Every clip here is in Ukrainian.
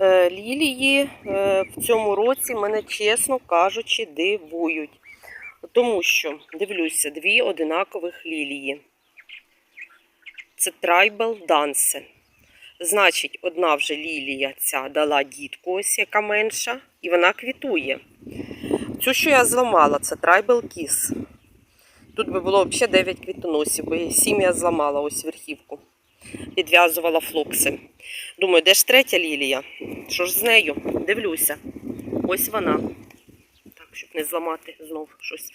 Е, Лілії е, в цьому році мене, чесно кажучи, дивують. Тому що, дивлюся, дві одинакових лілії. Це Tribal Dance. Значить, одна вже лілія ця дала дітку, ось яка менша, і вона квітує. Цю, що я зламала, це Tribal Kiss. Тут би було взагалі 9 квітоносів, бо 7 я зламала ось верхівку. Підв'язувала флокси. Думаю, де ж третя лілія? Що ж з нею? Дивлюся. Ось вона. Так, щоб не зламати знов щось.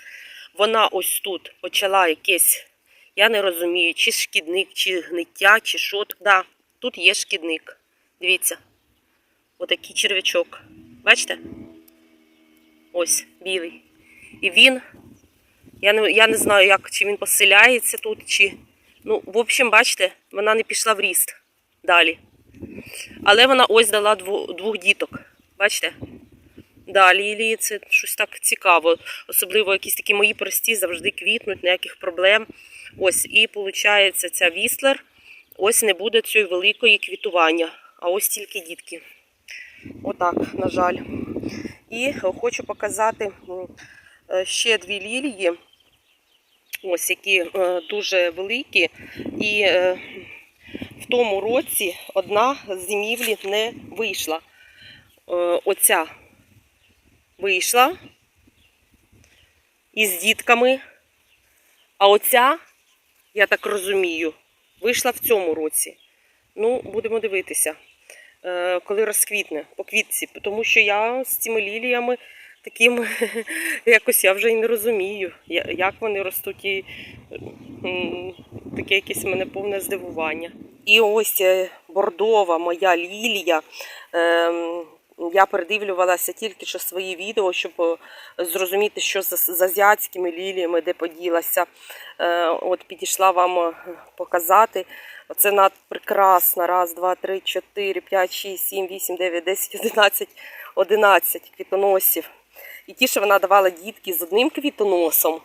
Вона ось тут почала якесь, я не розумію, чи шкідник, чи гниття, чи що. Да, тут є шкідник. Дивіться. Отакий черв'ячок. Бачите? Ось, білий. І він. Я не, я не знаю, як, чи він поселяється тут, чи. Ну, в общем, бачите, вона не пішла в ріст далі. Але вона ось дала двох діток. Бачите? Да, лілії це щось так цікаво. Особливо якісь такі мої прості завжди квітнуть, ніяких проблем. Ось, і виходить, ця вістлер. Ось не буде цієї великої квітування. А ось тільки дітки. Отак, на жаль. І хочу показати е, ще дві лілії. Ось які е, дуже великі. І е, в тому році одна з зимівлі не вийшла. Е, Оця вийшла із дітками. А оця, я так розумію, вийшла в цьому році. Ну, будемо дивитися, коли розквітне по квітці. Тому що я з цими ліліями таким якось я вже і не розумію, як вони ростуть. І таке якесь в мене повне здивування. І ось е, бордова моя лілія. Ем, Я передивлювалася тільки що свої відео, щоб е, зрозуміти, що з, азіатськими ліліями, де поділася. Е, От підійшла вам показати. Оце над прекрасна. Раз, два, три, чотири, п'ять, шість, сім, вісім, дев'ять, десять, одинадцять, одинадцять квітоносів. І ті, що вона давала дітки з одним квітоносом,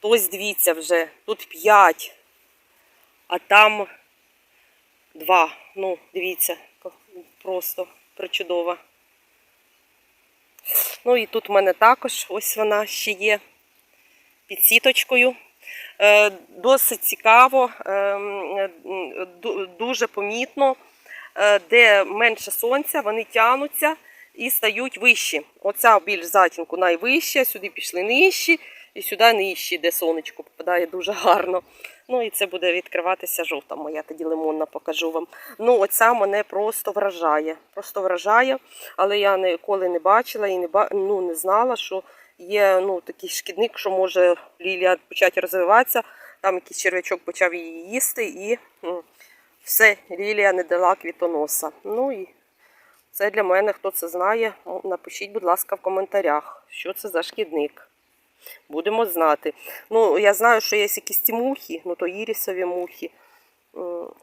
то ось дивіться вже, тут п'ять, а там два. Ну, дивіться, просто причудова. Ну і тут в мене також ось вона ще є під сіточкою. Е, Досить цікаво, е, м, ду- дуже помітно, е, де менше сонця, вони тянуться і стають вищі. Оця більш затінку найвища, сюди пішли нижчі, і сюди нижчі, де сонечко попадає дуже гарно. Ну і це буде відкриватися жовта моя, тоді лимонна покажу вам. Ну, оця мене просто вражає. Просто вражає, але я ніколи не бачила і не, ну, не знала, що є ну, такий шкідник, що може лілія почати розвиватися. Там якийсь черв'ячок почав її їсти, і все, лілія не дала квітоноса. Ну і це для мене, хто це знає, ну, напишіть, будь ласка, в коментарях, що це за шкідник. Будемо знати. Ну, я знаю, що є якісь ті мухи, ну то ірісові мухи.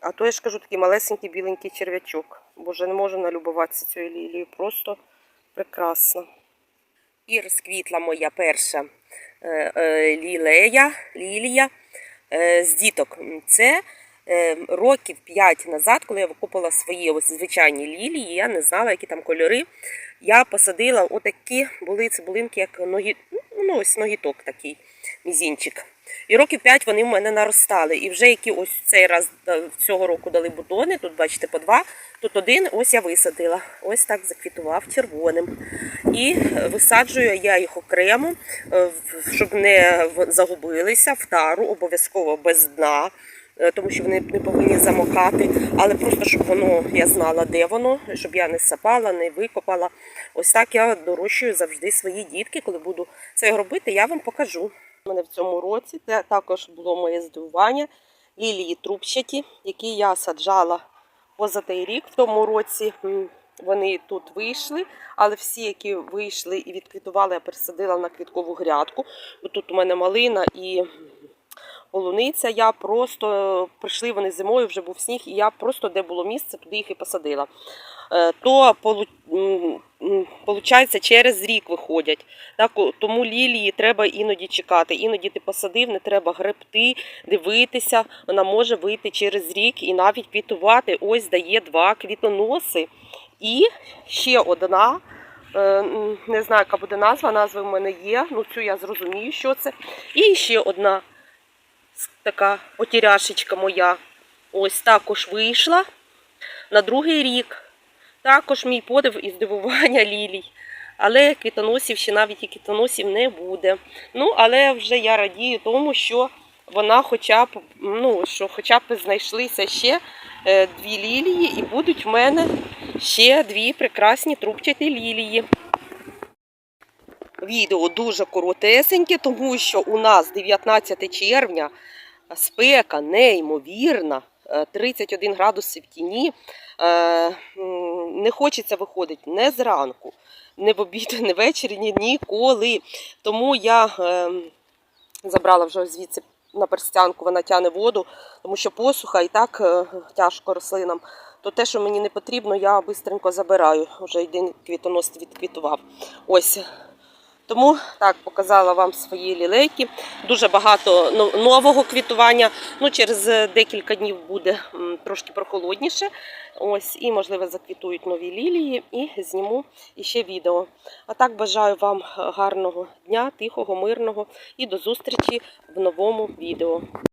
А то я ж кажу, такий малесенький біленький черв'ячок. Боже, не можу налюбуватися цією лілією. Просто прекрасно. І розквітла моя перша е, е, лілея, лілія е, з діток. Це років 5 назад, коли я викупила свої ось звичайні лілії, я не знала, які там кольори. Я посадила отакі були цибулинки, як ногі, ну, ось ногіток такий, мізінчик. І років 5 вони в мене наростали. І вже які ось цей раз цього року дали бутони, тут бачите по два, тут один, ось я висадила. Ось так заквітував червоним. І висаджую я їх окремо, е, щоб не загубилися в тару, обов'язково без дна. Е, Тому що вони не повинні замокати, але просто щоб воно я знала, де воно, щоб я не сапала, не викопала. Ось так я дорощую завжди свої дітки. Коли буду це робити, я вам покажу. У мене в цьому році це також було моє здивування. Лілії трубчаті, які я саджала поза той рік. В тому році вони тут вийшли, але всі, які вийшли і відквітували, я пересадила на квіткову грядку. Тут у мене малина і полуниця. Я просто прийшли вони зимою, вже був сніг, і я просто де було місце, туди їх і посадила. Е, То получається, через рік виходять. Так, тому лілії треба іноді чекати. Іноді ти посадив, не треба гребти, дивитися. Вона може вийти через рік і навіть квітувати. Ось дає два квітоноси. І ще одна. е, Не знаю, яка буде назва, назва в мене є. Ну, цю я зрозумію, що це. І ще одна така потіряшечка моя. Ось також вийшла на другий рік. Також мій подив і здивування лілій. Але квітоносів ще навіть і квітоносів не буде. Ну, але вже я радію тому, що вона хоча б, ну, що хоча б знайшлися ще е, дві лілії, і будуть в мене ще дві прекрасні трубчаті лілії. Відео дуже коротесеньке, тому що у нас 19 червня спека неймовірна, е, 31 градуси в тіні. Е, Не хочеться виходити не зранку, не в обід, не ввечері, ні ніколи. Тому я е, забрала вже звідси на перстянку, вона тяне воду, тому що посуха і так е, тяжко рослинам. То те, що мені не потрібно, я швидко забираю. Вже один квітонос відквітував. Ось. Тому так показала вам свої лілейки. Дуже багато нового квітування. Ну, через е, декілька днів буде трошки прохолодніше. Ось, і, можливо, заквітують нові лілії і зніму іще відео. А так бажаю вам гарного дня, тихого, мирного і до зустрічі в новому відео.